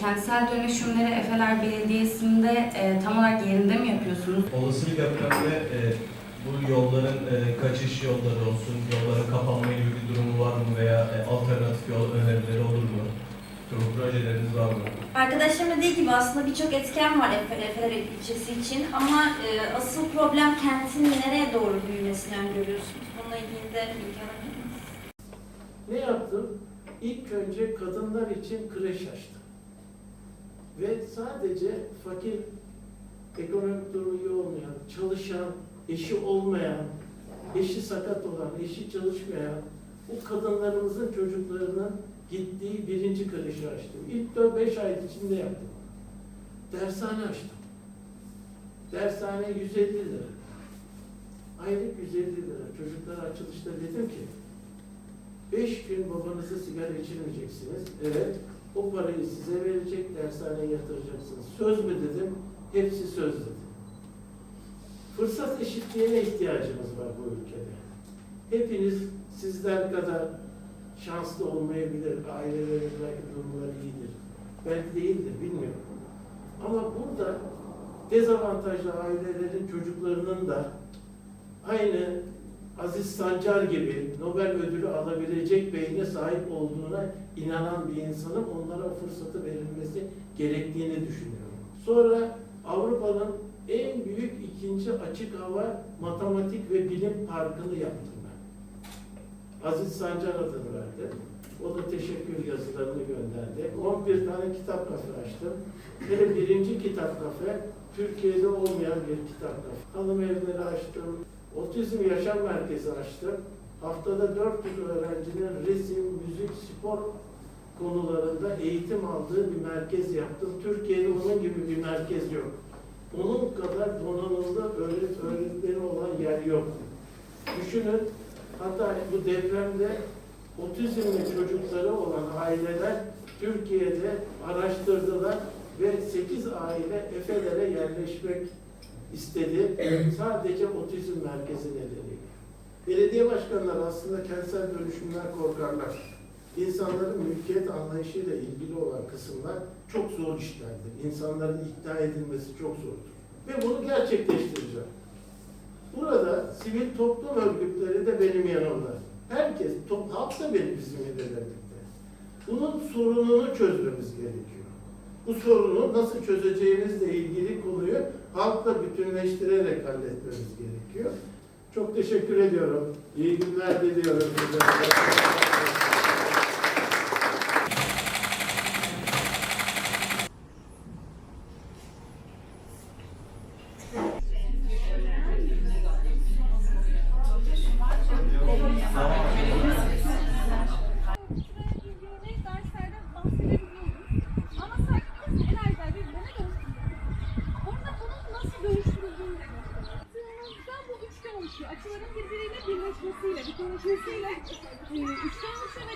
kentsel dönüşümleri Efeler Belediyesi'nde e, tam olarak yerinde mi yapıyorsunuz? Olası bir depremde e, bu yolların e, kaçış yolları olsun, yolların kapanma gibi bir durumu var mı veya e, alternatif yol önerileri olur mu? Durum projeleriniz var mı? Arkadaşlarım dediği gibi aslında birçok etken var Efeler, Efeler ilçesi için ama e, asıl problem kentin nereye doğru büyümesini öngörüyorsunuz? Bununla ilgili de bilgi alabilir Ne yaptım? İlk önce kadınlar için kreş açtım. Ve sadece fakir, ekonomik durumu iyi olmayan, çalışan, eşi olmayan, eşi sakat olan, eşi çalışmayan bu kadınlarımızın çocuklarının gittiği birinci kreşi açtım. İlk 4-5 ay içinde yaptım. Dershane açtım. Dershane 150 lira. Aylık 150 lira. Çocuklara açılışta dedim ki Beş gün babanızı sigara içirmeyeceksiniz. Evet. O parayı size verecek, dershaneye yatıracaksınız. Söz mü dedim, hepsi söz dedi. Fırsat eşitliğine ihtiyacımız var bu ülkede. Hepiniz sizler kadar şanslı olmayabilir, aileleriniz belki durumları iyidir. Belki değildir, bilmiyorum. Ama burada dezavantajlı ailelerin çocuklarının da aynı Aziz Sancar gibi Nobel ödülü alabilecek beyne sahip olduğuna inanan bir insanın onlara o fırsatı verilmesi gerektiğini düşünüyorum. Sonra Avrupa'nın en büyük ikinci açık hava matematik ve bilim parkını yaptım ben. Aziz Sancar adını verdim. O da teşekkür yazılarını gönderdi. 11 tane kitap kafe açtım. Ve birinci kitap kafe Türkiye'de olmayan bir kitap kafe. Hanım evleri açtım. Otizm Yaşam Merkezi açtım. Haftada 400 öğrencinin resim, müzik, spor konularında eğitim aldığı bir merkez yaptım. Türkiye'de onun gibi bir merkez yok. Onun kadar donanımlı öğret öğretmeni olan yer yok. Düşünün, hatta bu depremde otizmli çocukları olan aileler Türkiye'de araştırdılar ve 8 aile Efeler'e yerleşmek istedi. Sadece otizm merkezi nedeniyle. Belediye başkanları aslında kentsel dönüşümden korkarlar. İnsanların mülkiyet anlayışıyla ilgili olan kısımlar çok zor işlerdir. İnsanların ikna edilmesi çok zordur. Ve bunu gerçekleştireceğim. Burada sivil toplum örgütleri de benim yanımda. Herkes, top, halk da benim bizimle birlikte. Bunun sorununu çözmemiz gerekiyor. Bu sorunu nasıl çözeceğimizle ilgili konuyu halkla bütünleştirerek halletmemiz gerekiyor. Çok teşekkür ediyorum. İyi günler diliyorum. size. Örnek derslerden bahsedebiliyoruz. Ama sadece biz enerjiler birbirine dönüştürüyoruz. Orada bunun nasıl dönüştürüldüğünü de gösteriyor. Sınavımızda bu üçgen oluşuyor. Açıların birbiriyle birleşmesiyle, bütünleşmesiyle e, üçgen oluşuyor